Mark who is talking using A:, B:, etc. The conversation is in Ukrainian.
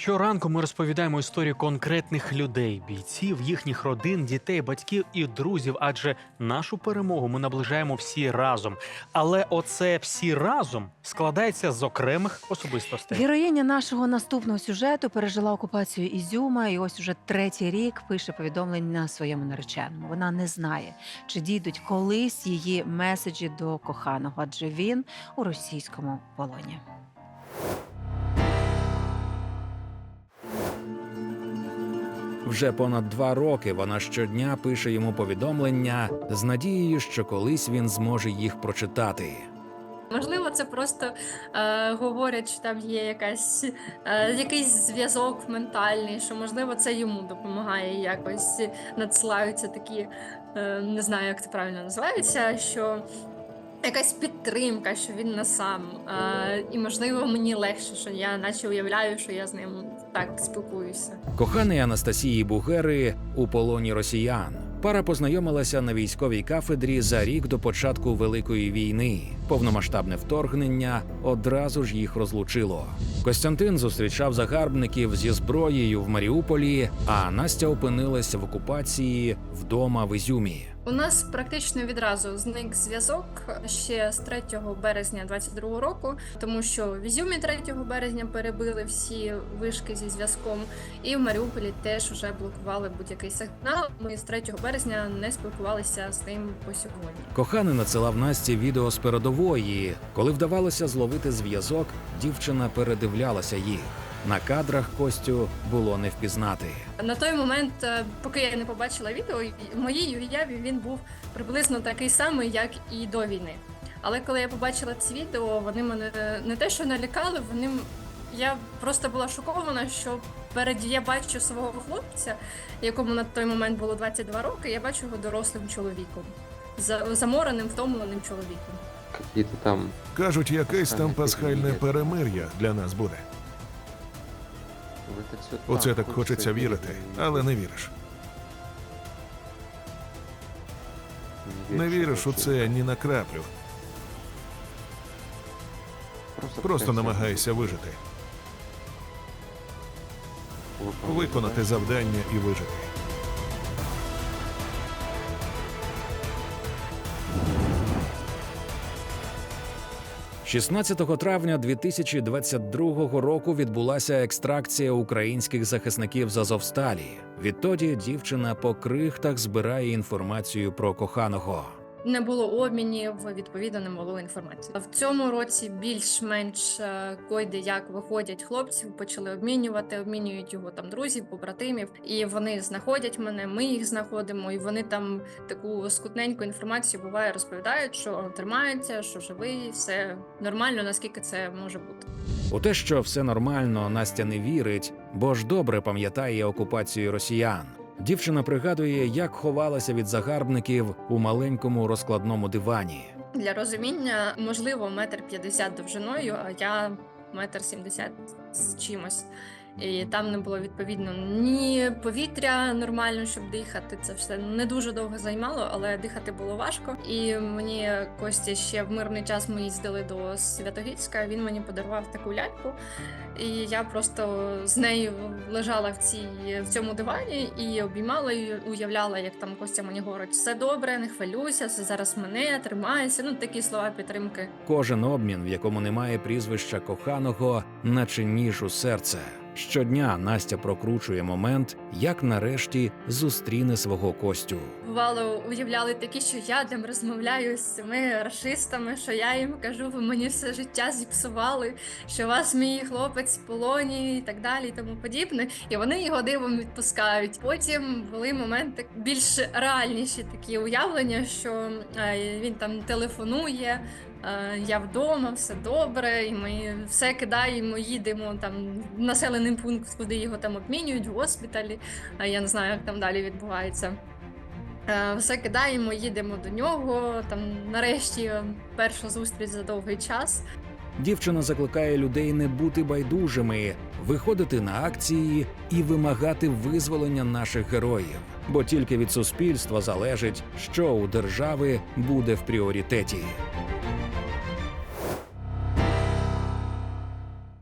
A: Щоранку ми розповідаємо історію конкретних людей, бійців, їхніх родин, дітей, батьків і друзів. Адже нашу перемогу ми наближаємо всі разом. Але оце всі разом складається з окремих особистостей.
B: Героїня нашого наступного сюжету пережила окупацію Ізюма, і ось уже третій рік пише повідомлення на своєму нареченому. Вона не знає, чи дійдуть колись її меседжі до коханого, адже він у російському полоні.
C: Вже понад два роки вона щодня пише йому повідомлення з надією, що колись він зможе їх прочитати.
D: Можливо, це просто е, говорять, що там є якась, е, якийсь зв'язок ментальний, що можливо це йому допомагає якось надсилаються такі, е, не знаю, як це правильно називається, що якась підтримка, що він не сам. Е, і можливо мені легше, що я наче уявляю, що я з ним так спілкуюся.
C: Коханий Анастасії Бугери у полоні росіян. Пара познайомилася на військовій кафедрі за рік до початку Великої війни. Повномасштабне вторгнення одразу ж їх розлучило. Костянтин зустрічав загарбників зі зброєю в Маріуполі, а Настя опинилась в окупації вдома в Ізюмі.
D: У нас практично відразу зник зв'язок ще з 3 березня 22 року, тому що в Ізюмі 3 березня перебили всі вишки зі зв'язком, і в Маріуполі теж вже блокували будь-який сигнал. Ми з 3 березня не спілкувалися з ним по сьогодні.
C: Коханий надсилав Насті відео з передової. Коли вдавалося зловити зв'язок, дівчина передивлялася їх. На кадрах Костю було не впізнати.
D: На той момент, е, поки я не побачила відео, в моїй уяві він був приблизно такий самий, як і до війни. Але коли я побачила ці відео, вони мене не те, що налякали, вони я просто була шокована, що переді я бачу свого хлопця, якому на той момент було 22 роки. Я бачу його дорослим чоловіком, за- замореним, втомленим чоловіком.
E: Какие-то там
F: Кажуть, якесь там пасхальне перемир'я для нас буде.
E: все
F: Оце так хочеться вірити, але не віриш. Не віриш у це ні на краплю. Просто намагайся вижити, виконати завдання і вижити.
C: – 16 травня 2022 року відбулася екстракція українських захисників з Азовсталі. Відтоді дівчина по крихтах збирає інформацію про коханого.
D: Не було обмінів, відповідно, не було інформації. В цьому році більш-менш е, койде як виходять хлопці, почали обмінювати, обмінюють його там друзів, побратимів, і вони знаходять мене. Ми їх знаходимо, і вони там таку скутненьку інформацію буває розповідають, що тримаються, що живий, все нормально, наскільки це може бути.
C: У те, що все нормально, Настя не вірить, бо ж добре пам'ятає окупацію росіян. Дівчина пригадує, як ховалася від загарбників у маленькому розкладному дивані.
D: Для розуміння, можливо, метр п'ятдесят довжиною, а я метр сімдесят з чимось. І там не було відповідно ні повітря нормально, щоб дихати. Це все не дуже довго займало, але дихати було важко. І мені Костя ще в мирний час ми їздили до Святогірська. Він мені подарував таку ляльку, і я просто з нею лежала в цій в цьому дивані і обіймала і уявляла, як там Костя мені говорить: все добре, не хвилюйся, це зараз мене тримайся. Ну такі слова підтримки.
C: Кожен обмін, в якому немає прізвища коханого, наче ніж у серце. Щодня Настя прокручує момент, як нарешті зустріне свого Костю.
D: Бувало, уявляли такі, що я там розмовляю з цими расистами, що я їм кажу, ви мені все життя зіпсували, що вас мій хлопець в полоні і так далі, і тому подібне. І вони його дивом відпускають. Потім були моменти більш реальніші такі уявлення, що е, він там телефонує. е, Я вдома, все добре, і ми все кидаємо, їдемо там в населений пункт, куди його там обмінюють, в госпіталі. Я не знаю, як там далі відбувається. Е, Все кидаємо, їдемо до нього. Там нарешті перша зустріч за довгий час.
C: Дівчина закликає людей не бути байдужими, виходити на акції і вимагати визволення наших героїв. Бо тільки від суспільства залежить, що у держави буде в пріоритеті.